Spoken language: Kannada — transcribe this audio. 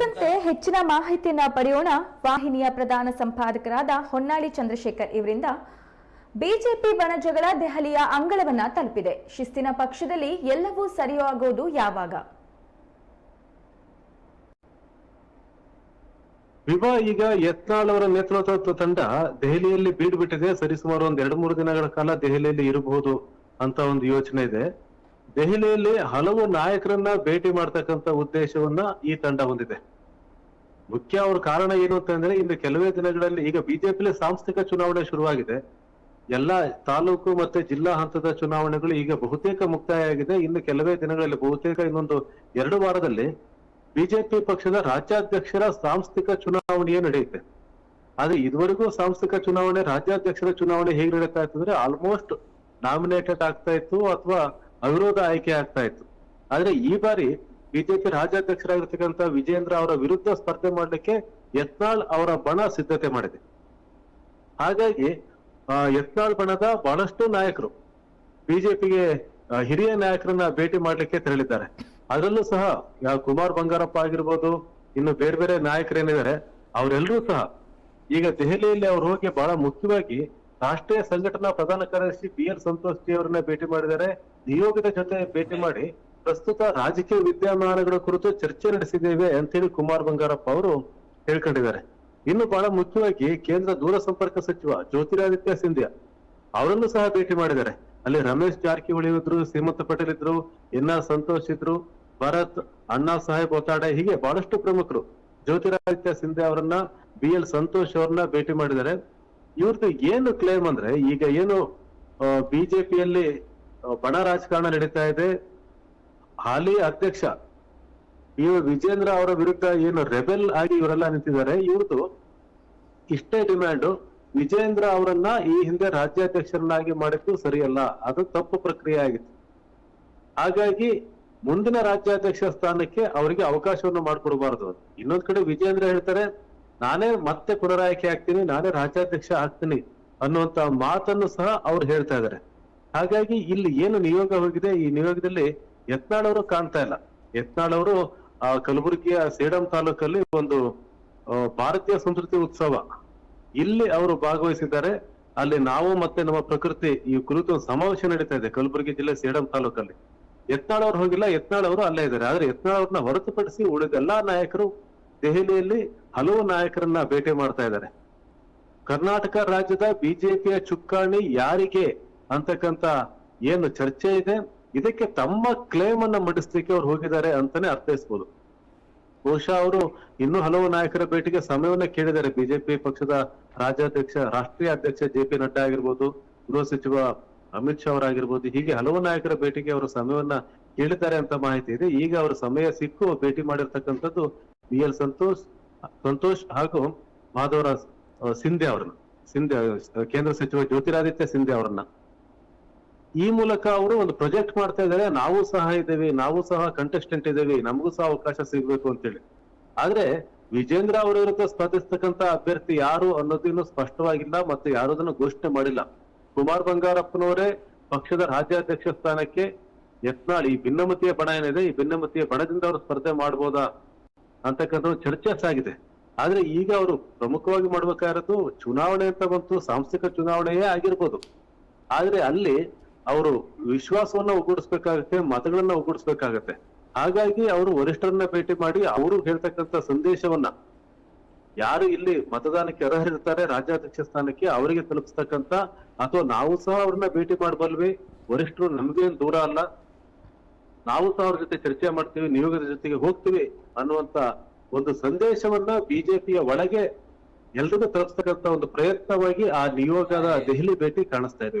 ಕುರಿತಂತೆ ಹೆಚ್ಚಿನ ಮಾಹಿತಿಯನ್ನ ಪಡೆಯೋಣ. ವಾಹಿನಿಯ ಪ್ರಧಾನ ಸಂಪಾದಕರಾದ ಹೊನ್ನಾಳಿ ಚಂದ್ರಶೇಖರ್ ಇವರಿಂದ ಬಿಜೆಪಿ ಬಣಜಗಳ ದೆಹಲಿಯ ಅಂಗಳವನ್ನ ತಲುಪಿದೆ. ಶಿಸ್ತಿನ ಪಕ್ಷದಲ್ಲಿ ಎಲ್ಲವೂ ಸರಿಯಾಗೋದು ಯಾವಾಗ? ವಿವಾ ಈಗ ಯತ್ನಾಳ್ ಅವರ ನೇತೃತ್ವದ ತಂಡ ದೆಹಲಿಯಲ್ಲಿ ಬೀಡು ಬಿಟ್ಟಿದೆ ಸರಿಸುಮಾರು ಒಂದ್ ಎರಡು ಮೂರು ದಿನಗಳ ಕಾಲ ದೆಹಲಿಯಲ್ಲಿ ಇರಬಹುದು ಅಂತ ಒಂದು ಯೋಚನೆ ಇದೆ. ದೆಹಲಿಯಲ್ಲಿ ಹಲವು ನಾಯಕರನ್ನ ಭೇಟಿ ಮಾಡ್ತಕ್ಕಂತ ಉದ್ದೇಶವನ್ನ ಈ ತಂಡ ಹೊಂದಿದೆ. ಮುಖ್ಯ ಅವ್ರ ಕಾರಣ ಏನು ಅಂತಂದ್ರೆ ಇನ್ನು ಕೆಲವೇ ದಿನಗಳಲ್ಲಿ ಈಗ ಬಿಜೆಪಿಲಿ ಸಾಂಸ್ಥಿಕ ಚುನಾವಣೆ ಶುರುವಾಗಿದೆ. ಎಲ್ಲ ತಾಲೂಕು ಮತ್ತೆ ಜಿಲ್ಲಾ ಹಂತದ ಚುನಾವಣೆಗಳು ಈಗ ಬಹುತೇಕ ಮುಕ್ತಾಯ ಆಗಿದೆ. ಇನ್ನು ಕೆಲವೇ ದಿನಗಳಲ್ಲಿ ಬಹುತೇಕ ಇನ್ನೊಂದು ಎರಡು ವಾರದಲ್ಲಿ ಬಿಜೆಪಿ ಪಕ್ಷದ ರಾಜ್ಯಾಧ್ಯಕ್ಷರ ಸಾಂಸ್ಥಿಕ ಚುನಾವಣೆಯೇ ನಡೆಯುತ್ತೆ. ಆದ್ರೆ ಇದುವರೆಗೂ ಸಾಂಸ್ಥಿಕ ಚುನಾವಣೆ, ರಾಜ್ಯಾಧ್ಯಕ್ಷರ ಚುನಾವಣೆ ಹೇಗೆ ನಡೀತಾ ಇತ್ತು ಅಂದ್ರೆ ಆಲ್ಮೋಸ್ಟ್ ನಾಮಿನೇಟೆಡ್ ಆಗ್ತಾ ಇತ್ತು ಅಥವಾ ಅವಿರೋಧ ಆಯ್ಕೆ ಆಗ್ತಾ ಇತ್ತು. ಆದ್ರೆ ಈ ಬಾರಿ ಬಿಜೆಪಿ ರಾಜ್ಯಾಧ್ಯಕ್ಷರಾಗಿರ್ತಕ್ಕಂಥ ವಿಜೇಂದ್ರ ಅವರ ವಿರುದ್ಧ ಸ್ಪರ್ಧೆ ಮಾಡಲಿಕ್ಕೆ ಯತ್ನಾಳ್ ಅವರ ಬಣ ಸಿದ್ಧತೆ ಮಾಡಿದೆ. ಹಾಗಾಗಿ ಯತ್ನಾಳ್ ಬಣದ ಬಹಳಷ್ಟು ನಾಯಕರು, ಬಿಜೆಪಿಗೆ ಹಿರಿಯ ನಾಯಕರನ್ನ ಭೇಟಿ ಮಾಡ್ಲಿಕ್ಕೆ ತೆರಳಿದ್ದಾರೆ. ಅದರಲ್ಲೂ ಸಹ ಕುಮಾರ್ ಬಂಗಾರಪ್ಪ ಆಗಿರ್ಬೋದು, ಇನ್ನು ಬೇರೆ ಬೇರೆ ನಾಯಕರೇನಿದ್ದಾರೆ ಅವರೆಲ್ಲರೂ ಸಹ, ಈಗ ದೆಹಲಿಯಲ್ಲಿ ಅವ್ರು ಹೋಗಿ ಬಹಳ ಮುಖ್ಯವಾಗಿ ರಾಷ್ಟ್ರೀಯ ಸಂಘಟನಾ ಪ್ರಧಾನ ಕಾರ್ಯದರ್ಶಿ ಬಿ ಎಲ್ ಸಂತೋಷ್ ಜಿ ಅವರನ್ನ ಭೇಟಿ ಮಾಡಿದ್ದಾರೆ. ನಿಯೋಗದ ಜೊತೆ ಭೇಟಿ ಮಾಡಿ ಪ್ರಸ್ತುತ ರಾಜಕೀಯ ವಿದ್ಯಮಾನಗಳ ಕುರಿತು ಚರ್ಚೆ ನಡೆಸಿದ್ದೇವೆ ಅಂತೇಳಿ ಕುಮಾರ್ ಬಂಗಾರಪ್ಪ ಅವರು ಹೇಳ್ಕೊಂಡಿದ್ದಾರೆ. ಇನ್ನು ಬಹಳ ಮುಖ್ಯವಾಗಿ ಕೇಂದ್ರ ದೂರಸಂಪರ್ಕ ಸಚಿವ ಜ್ಯೋತಿರಾದಿತ್ಯ ಸಿಂಧ್ಯಾ ಅವರನ್ನು ಸಹ ಭೇಟಿ ಮಾಡಿದ್ದಾರೆ. ಅಲ್ಲಿ ರಮೇಶ್ ಜಾರಕಿಹೊಳಿ ಇದ್ರು, ಶ್ರೀಮಂತ ಪಟೇಲ್ ಇದ್ರು, ಎನ್ ಆರ್ ಸಂತೋಷ್ ಇದ್ರು, ಭರತ್, ಅಣ್ಣಾ ಸಾಹೇಬ್ ಒತ್ತಾಡೆ, ಹೀಗೆ ಬಹಳಷ್ಟು ಪ್ರಮುಖರು ಜ್ಯೋತಿರಾದಿತ್ಯ ಸಿಂಧ್ಯಾ ಅವರನ್ನ, ಬಿ ಎಲ್ ಸಂತೋಷ್ ಅವ್ರನ್ನ ಭೇಟಿ ಮಾಡಿದ್ದಾರೆ. ಇವ್ರದ್ದು ಏನು ಕ್ಲೇಮ್ ಅಂದ್ರೆ ಈಗ ಏನು ಬಿಜೆಪಿಯಲ್ಲಿ ಬಣ ರಾಜಕಾರಣ ನಡೀತಾ ಇದೆ ಹಾಲಿ ಅಧ್ಯಕ್ಷ, ಇವ ವಿಜೇಂದ್ರ ಅವರ ವಿರುದ್ಧ ಏನು ರೆಬೆಲ್ ಆಗಿ ಇವರೆಲ್ಲ ನಿಂತಿದ್ದಾರೆ ಇವ್ರದ್ದು ಇಷ್ಟೇ ಡಿಮ್ಯಾಂಡ್, ವಿಜೇಂದ್ರ ಅವರನ್ನ ಈ ಹಿಂದೆ ರಾಜ್ಯಾಧ್ಯಕ್ಷರನ್ನಾಗಿ ಮಾಡಿದ್ದು ಸರಿಯಲ್ಲ, ಅದು ತಪ್ಪು ಪ್ರಕ್ರಿಯೆ ಆಗಿತ್ತು. ಹಾಗಾಗಿ ಮುಂದಿನ ರಾಜ್ಯಾಧ್ಯಕ್ಷ ಸ್ಥಾನಕ್ಕೆ ಅವರಿಗೆ ಅವಕಾಶವನ್ನು ಮಾಡಿಕೊಡಬಾರದು ಇನ್ನೊಂದು ಕಡೆ ವಿಜೇಂದ್ರ ಹೇಳ್ತಾರೆ, ನಾನೇ ಮತ್ತೆ ಪುನರಾಯ್ಕೆ ಆಗ್ತೀನಿ, ನಾನೇ ರಾಜ್ಯಾಧ್ಯಕ್ಷ ಆಗ್ತೀನಿ ಅನ್ನುವಂತ ಮಾತನ್ನು ಸಹ ಅವ್ರು ಹೇಳ್ತಾ ಇದ್ದಾರೆ. ಹಾಗಾಗಿ ಇಲ್ಲಿ ಏನು ನಿಯೋಗ ಹೋಗಿದೆ, ಈ ನಿಯೋಗದಲ್ಲಿ ಯತ್ನಾಳ್ ಅವರು ಕಾಣ್ತಾ ಇಲ್ಲ. ಯತ್ನಾಳ್ ಅವರು ಆ, ಕಲಬುರಗಿಯ ಸೇಡಂ ತಾಲೂಕಲ್ಲಿ ಒಂದು ಭಾರತೀಯ ಸಂಸ್ಕೃತಿ ಉತ್ಸವ. ಇಲ್ಲಿ ಅವರು ಭಾಗವಹಿಸಿದ್ದಾರೆ. ಅಲ್ಲಿ ನಾವು ಮತ್ತೆ ನಮ್ಮ ಪ್ರಕೃತಿ ಈ ಕುರಿತು ಸಮಾವೇಶ ನಡೀತಾ ಇದೆ ಕಲಬುರಗಿ ಜಿಲ್ಲೆ ಸೇಡಂ ತಾಲೂಕಲ್ಲಿ. ಯತ್ನಾಳವ್ರು ಹೋಗಿಲ್ಲ ಯತ್ನಾಳ್ ಅವರು ಅಲ್ಲೇ ಇದ್ದಾರೆ. ಆದ್ರೆ ಯತ್ನಾಳ್ ಅವ್ರನ್ನ ಹೊರತುಪಡಿಸಿ ಉಳಿದ ಎಲ್ಲಾ ನಾಯಕರು ದೆಹಲಿಯಲ್ಲಿ ಹಲವು ನಾಯಕರನ್ನ ಭೇಟಿ ಮಾಡ್ತಾ ಇದ್ದಾರೆ. ಕರ್ನಾಟಕ ರಾಜ್ಯದ ಬಿಜೆಪಿಯ ಚುಕ್ಕಾಣಿ ಯಾರಿಗೆ ಅಂತಕ್ಕಂತ ಏನು ಚರ್ಚೆ ಇದೆ? ಇದಕ್ಕೆ ತಮ್ಮ ಕ್ಲೇಮ್ ಅನ್ನ ಮಂಡಿಸ್ಲಿಕ್ಕೆ ಅವ್ರು ಹೋಗಿದ್ದಾರೆ ಅಂತಾನೆ ಅರ್ಥೈಸ್ಬೋದು ಬಹುಶಃ ಅವರು ಇನ್ನೂ ಹಲವು ನಾಯಕರ ಭೇಟಿಗೆ ಸಮಯವನ್ನ ಕೇಳಿದ್ದಾರೆ. ಬಿಜೆಪಿ ಪಕ್ಷದ ರಾಜ್ಯಾಧ್ಯಕ್ಷ, ರಾಷ್ಟ್ರೀಯ ಅಧ್ಯಕ್ಷ ಜೆ ಪಿ ನಡ್ಡಾ ಆಗಿರ್ಬೋದು, ಗೃಹ ಸಚಿವ ಅಮಿತ್ ಶಾ ಅವರಾಗಿರ್ಬೋದು, ಹೀಗೆ ಹಲವು ನಾಯಕರ ಭೇಟಿಗೆ ಅವರು ಸಮಯವನ್ನ ಕೇಳಿದ್ದಾರೆ ಅಂತ ಮಾಹಿತಿ ಇದೆ. ಈಗ ಅವರು ಸಮಯ ಸಿಕ್ಕು, ಭೇಟಿ ಮಾಡಿರ್ತಕ್ಕಂಥದ್ದು ಬಿ ಎಲ್ ಸಂತೋಷ್ ಸಂತೋಷ್ ಹಾಗೂ ಮಾಧವರಾಜ್ ಸಿಂಧೆ ಅವರನ್ನ. ಸಿಂಧ್ಯಾ ಕೇಂದ್ರ ಸಚಿವ ಜ್ಯೋತಿರಾದಿತ್ಯ ಸಿಂಧೆ ಅವರನ್ನ. ಈ ಮೂಲಕ ಅವರು ಒಂದು ಪ್ರೊಜೆಕ್ಟ್ ಮಾಡ್ತಾ ಇದ್ದಾರೆ. ನಾವು ಸಹ ಇದ್ದೇವೆ, ನಾವು ಸಹ ಕಂಟೆಸ್ಟೆಂಟ್ ಇದ್ದೇವೆ, ನಮಗೂ ಸಹ ಅವಕಾಶ ಸಿಗ್ಬೇಕು ಅಂತೇಳಿ. ಆದ್ರೆ ವಿಜೇಂದ್ರ ಅವರ ವಿರುದ್ಧ ಸ್ಪರ್ಧಿಸ್ತಕ್ಕಂತ ಅಭ್ಯರ್ಥಿ ಯಾರು ಅನ್ನೋದು ಇನ್ನೂ ಸ್ಪಷ್ಟವಾಗಿಲ್ಲ ಮತ್ತೆ ಯಾರು ಅದನ್ನು ಘೋಷಣೆ ಮಾಡಿಲ್ಲ. ಕುಮಾರ್ ಬಂಗಾರಪ್ಪನವರೇ ಪಕ್ಷದ ರಾಜ್ಯಾಧ್ಯಕ್ಷ ಸ್ಥಾನಕ್ಕೆ ಯತ್ನಾಳ್, ಈ ಭಿನ್ನಮತಿಯ ಬಣ ಏನಿದೆ, ಈ ಭಿನ್ನಮತಿಯ ಬಣದಿಂದ ಅವರು ಸ್ಪರ್ಧೆ ಮಾಡ್ಬೋದಾ ಅಂತಕ್ಕಂಥ ಚರ್ಚೆ ಆಗಿದೆ ಆದ್ರೆ ಈಗ ಅವರು ಪ್ರಮುಖವಾಗಿ ಮಾಡ್ಬೇಕಾಗಿರೋದು ಚುನಾವಣೆ ಅಂತ ಬಂತು, ಸಾಂಸ್ಥಿಕ ಚುನಾವಣೆಯೇ ಆಗಿರ್ಬೋದು. ಆದ್ರೆ ಅಲ್ಲಿ ಅವರು ವಿಶ್ವಾಸವನ್ನ ಒಗ್ಗೂಡಿಸ್ಬೇಕಾಗತ್ತೆ, ಮತಗಳನ್ನ ಒಗ್ಗೂಡಿಸ್ಬೇಕಾಗತ್ತೆ. ಹಾಗಾಗಿ ಅವರು ವರಿಷ್ಠರನ್ನ ಭೇಟಿ ಮಾಡಿ ಅವರು ಹೇಳ್ತಕ್ಕಂಥ ಸಂದೇಶವನ್ನ ಯಾರು ಇಲ್ಲಿ ಮತದಾನಕ್ಕೆ ಅರ್ಹರಿರ್ತಾರೆ, ರಾಜ್ಯಾಧ್ಯಕ್ಷ ಸ್ಥಾನಕ್ಕೆ ಅವರಿಗೆ ತಲುಪಿಸ್ತಕ್ಕಂತ ಅಥವಾ ನಾವು ಸಹ ಅವ್ರನ್ನ ಭೇಟಿ ಮಾಡಬಲ್ವಿ? ವರಿಷ್ಠರು ನಮ್ಗೇನ್ ದೂರ ಅಲ್ಲ. ನಾವು ಸಹ ಅವ್ರ ಜೊತೆ ಚರ್ಚೆ ಮಾಡ್ತೀವಿ, ನಿಯೋಗದ ಜೊತೆಗೆ ಹೋಗ್ತೀವಿ ಅನ್ನುವಂತ ಒಂದು ಸಂದೇಶವನ್ನ ಬಿಜೆಪಿಯ ಒಳಗೆ ಎಲ್ರಿಗೂ ತಲುಪಿಸ್ತಕ್ಕಂತ ಒಂದು ಪ್ರಯತ್ನವಾಗಿ ಆ ನಿಯೋಗದ ದೆಹಲಿ ಭೇಟಿ ಕಾಣಿಸ್ತಾ ಇದೆ